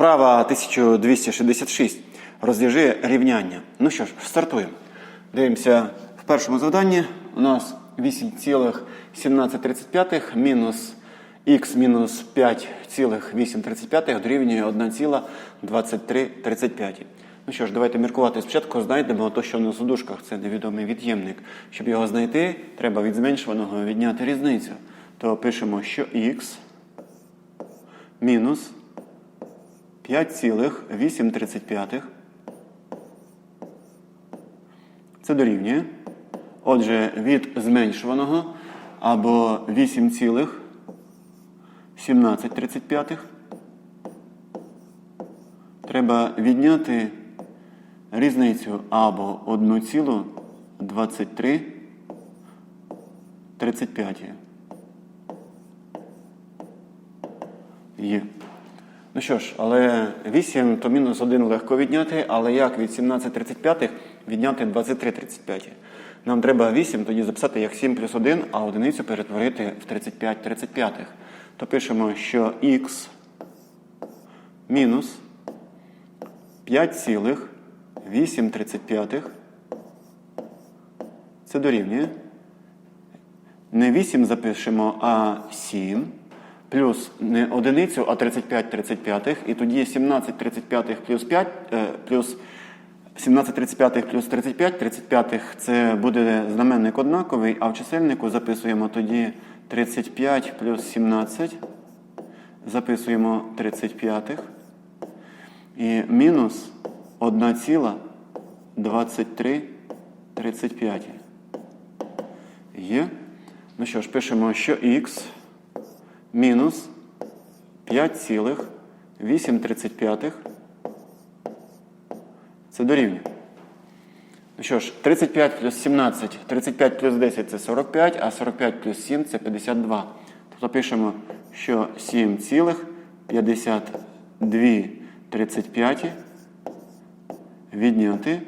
Вправа 1266. Розв'яжи рівняння. Ну що ж, стартуємо. Дивимося в першому завданні. У нас 8,1735 мінус х мінус 5,835 дорівнює 1,2335. Ну що ж, давайте міркувати спочатку. Знайдемо то, що у нас у дужках це невідомий від'ємник. Щоб його знайти, треба від зменшуваного відняти різницю. То пишемо, що х мінус 5,835. Це дорівнює. Отже, від зменшуваного або 8,1735 треба відняти різницю або 1,2335. Є. Ну що ж, але 8 то мінус 1 легко відняти, але як від 17,35 відняти 23,35? Нам треба 8 тоді записати як 7 плюс 1, а одиницю перетворити в 35 35. То пишемо, що х мінус 5,835 це дорівнює. Не 8 запишемо, а 7. Плюс не одиницю, а 35 35. І тоді 17 35 плюс 5, е, плюс 17 35 плюс 35, 35 це буде знаменник однаковий, а в чисельнику записуємо тоді 35 плюс 17. Записуємо 35. І мінус 1,2335. Є. Ну що ж, пишемо, що х мінус 5,835. Це дорівнює. Ну що ж, 35 плюс 17, 35 плюс 10 це 45, а 45 плюс 7 це 52. Тобто пишемо, що 7,5235 відняти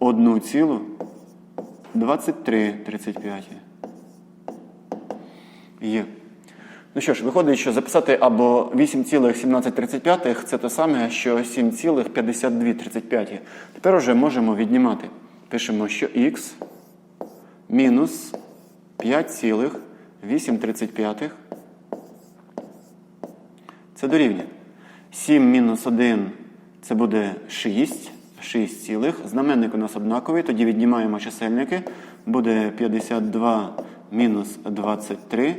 1,2335. Є. Ну що ж, виходить, що записати або 8,1735 це те саме, що 7,5235. Тепер вже можемо віднімати. Пишемо, що х мінус 5,835 це дорівнює. 7 мінус 1 це буде 6. 6 цілих. Знаменник у нас однаковий, тоді віднімаємо чисельники. Буде 52 мінус 23.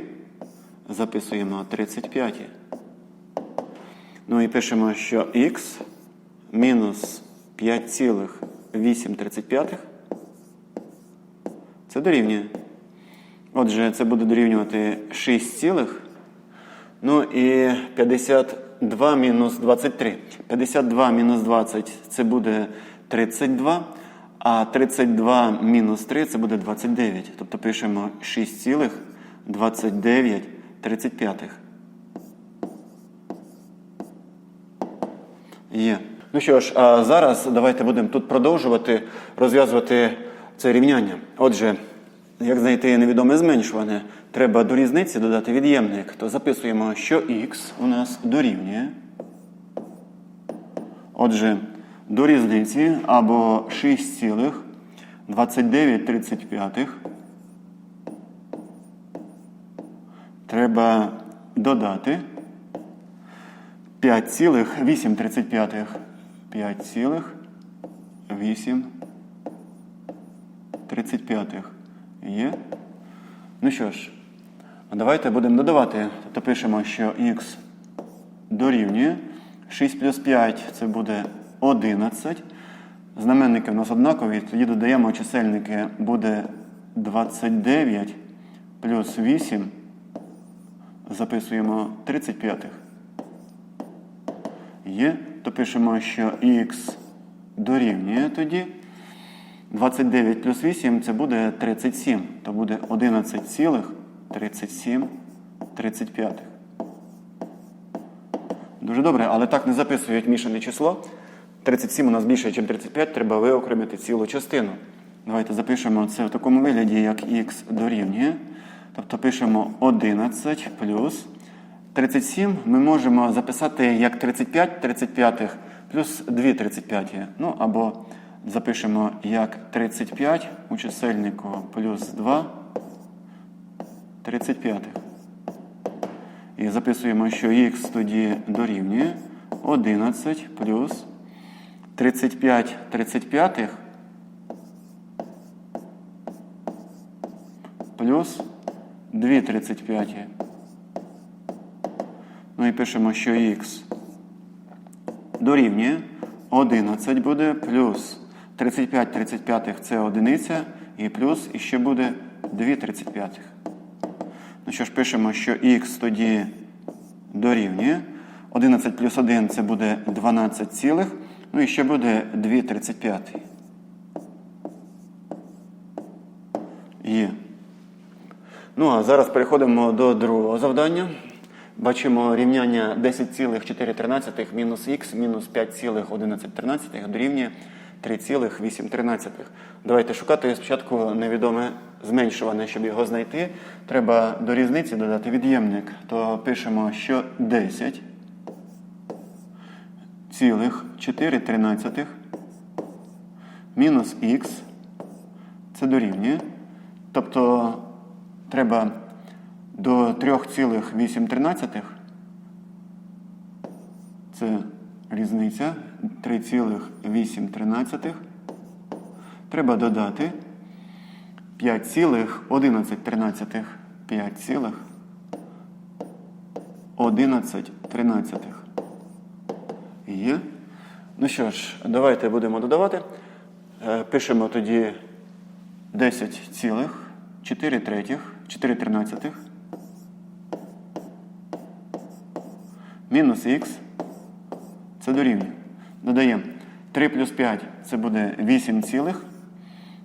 Записуємо 35. Ну і пишемо, що х мінус 5,835 це дорівнює. Отже, це буде дорівнювати 6 цілих. Ну і 52 мінус 23. 52 мінус 20 це буде 32. А 32 мінус 3 це буде 29. Тобто пишемо 6 цілих 29 35. Є. Ну що ж, а зараз давайте будемо тут продовжувати розв'язувати це рівняння. Отже, як знайти невідоме зменшуване, треба до різниці додати від'ємник. То записуємо, що х у нас дорівнює. Отже, до різниці або 6,2935 треба додати 5,835. 5,835. Є? Ну що ж, давайте будемо додавати. Тобто пишемо, що х дорівнює. 6 плюс 5 це буде 11. Знаменники у нас однакові, тоді додаємо чисельники буде 29 плюс 8. Записуємо 35. Є, то пишемо, що х дорівнює тоді. 29 плюс 8 це буде 37. То буде 11,37 35. Дуже добре, але так не записують мішане число. 37 у нас більше, ніж 35, треба виокремити цілу частину. Давайте запишемо це в такому вигляді, як х дорівнює. Тобто пишемо 11 плюс 37 ми можемо записати як 35 35 плюс 2 35. Ну або запишемо як 35 у чисельнику плюс 2 35. І записуємо, що х тоді дорівнює 11 плюс 35 35 плюс 2 35. Ну і пишемо, що х дорівнює 11 буде плюс 35 35 це одиниця і плюс і ще буде 2 35. Ну що ж, пишемо, що х тоді дорівнює. 11 плюс 1 це буде 12 цілих. Ну і ще буде 2 35. Є. Ну, а зараз переходимо до другого завдання. Бачимо рівняння 10,413 мінус х мінус 5,1113 дорівнює 3,813. Давайте шукати спочатку невідоме зменшуване, щоб його знайти. Треба до різниці додати від'ємник. То пишемо, що 10 цілих 4 тринадцятих мінус х це дорівнює. Тобто треба до 3,8 це різниця. 3,8 треба додати 5,11 5,11 Є. Ну що ж, давайте будемо додавати. Е, Пишемо тоді 10 цілих 4 третіх, 4 тринадцятих. Мінус х. Це дорівнює. Додаємо 3 плюс 5 це буде 8 цілих.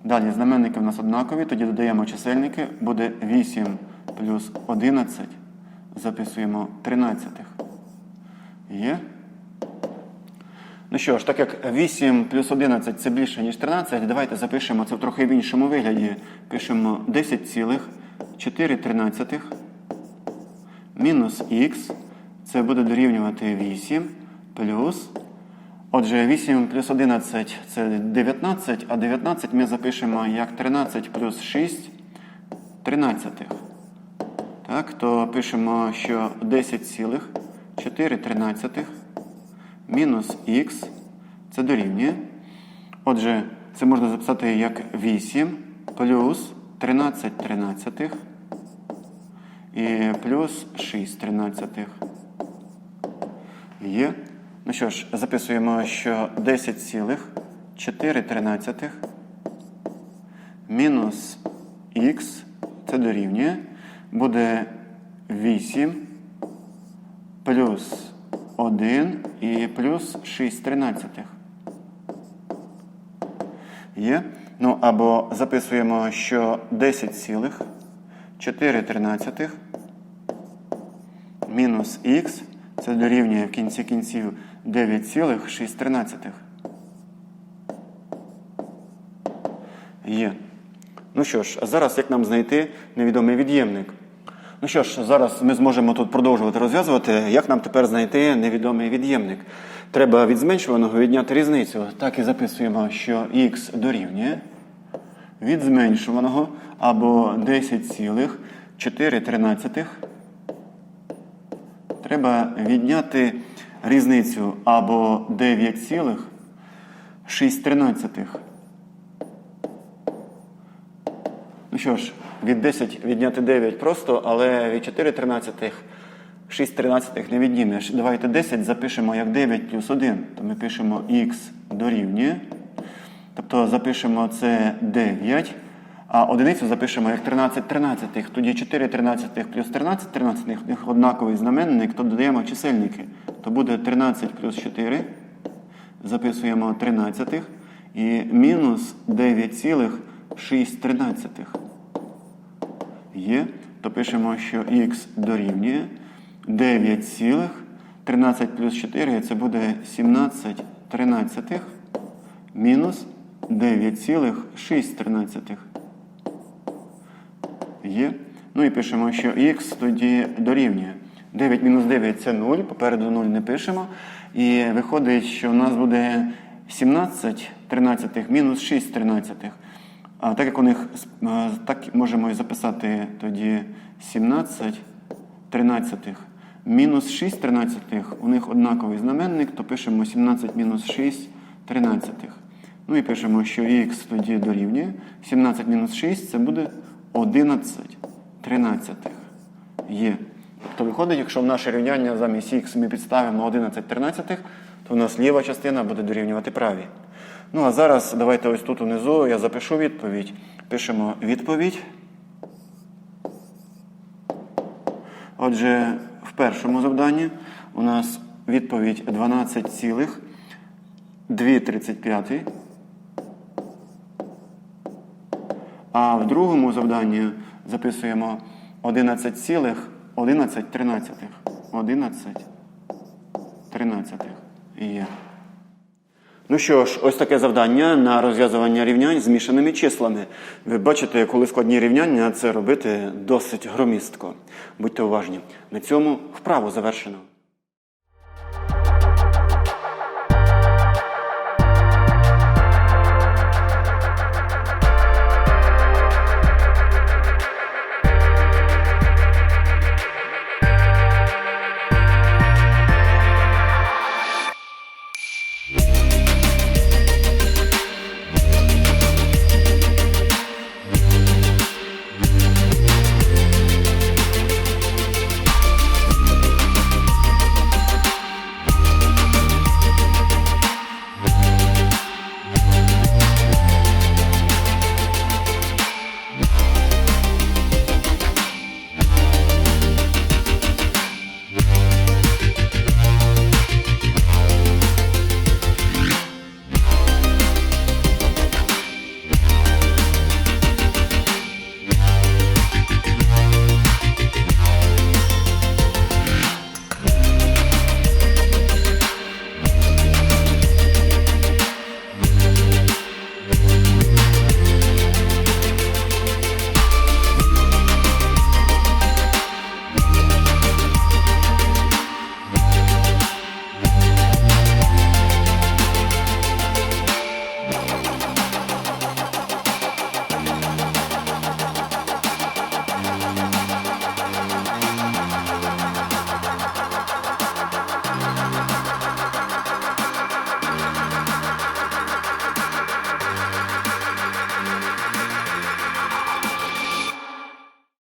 Далі знаменники в нас однакові, тоді додаємо чисельники, буде 8 плюс 11. Записуємо 13. Є. Ну що ж, так як 8 плюс 11 це більше, ніж 13, давайте запишемо це в трохи в іншому вигляді. Пишемо 10 цілих 4 тринадцятих мінус х. Це буде дорівнювати 8 плюс. Отже, 8 плюс 11 це 19, а 19 ми запишемо як 13 плюс 6 тринадцятих. Так, то пишемо, що 10 цілих 4 тринадцятих мінус х це дорівнює. Отже, це можна записати як 8 плюс 13 тринадцятих і плюс 6 тринадцятих. Є. Ну що ж, записуємо, що 10 цілих 4 тринадцятих мінус х це дорівнює. Буде 8 плюс 1 і плюс 6 тринадцятих. Є. Ну, або записуємо, що 10 цілих 4 тринадцятих мінус х це дорівнює в кінці кінців 9,6 тринадцятих. Є. Ну що ж, а зараз як нам знайти невідомий від'ємник? Ну що ж, зараз ми зможемо тут продовжувати розв'язувати, як нам тепер знайти невідомий від'ємник. Треба від зменшуваного відняти різницю. Так і записуємо, що х дорівнює від зменшуваного або 10,4. Треба відняти різницю або 9,6 тринадцятих. Ну що ж, від 10 відняти 9 просто, але від 4 тринадцятих 6 тринадцятих не віднімеш. Давайте 10 запишемо як 9 плюс 1. То ми пишемо х дорівнює. Тобто запишемо це 9, а одиницю запишемо як 13 тринадцятих. Тоді 4 тринадцятих плюс 13 тринадцятих, у них однаковий знаменник, то додаємо чисельники. То буде 13 плюс 4. Записуємо 13 і мінус 9,6 тринадцятих. Є, то пишемо, що х дорівнює 9 цілих 13 плюс 4 це буде 17 тринадцятих мінус 9,6 тринадцятих. Є. Ну і пишемо, що х тоді дорівнює 9 мінус 9 це 0, попереду 0 не пишемо. І виходить, що у нас буде 17 тринадцятих мінус 6 тринадцятих. А так як у них так можемо записати тоді 17 тринадцятих мінус 6 тринадцятих, у них однаковий знаменник, то пишемо 17 мінус 6 тринадцятих. Ну і пишемо, що х тоді дорівнює. 17 мінус 6 це буде 11 тринадцятих. Є. Тобто виходить, якщо в наше рівняння замість х ми підставимо 11 тринадцятих, то у нас ліва частина буде дорівнювати правій. Ну а зараз давайте ось тут унизу я запишу відповідь. Пишемо відповідь. Отже, в першому завданні у нас відповідь 12,235. А в другому завданні записуємо 11,11 тринадцятих. 11 тринадцятих. Є. Ну що ж, ось таке завдання на розв'язування рівнянь змішаними числами. Ви бачите, коли складні рівняння, це робити досить громістко. Будьте уважні. На цьому вправу завершено.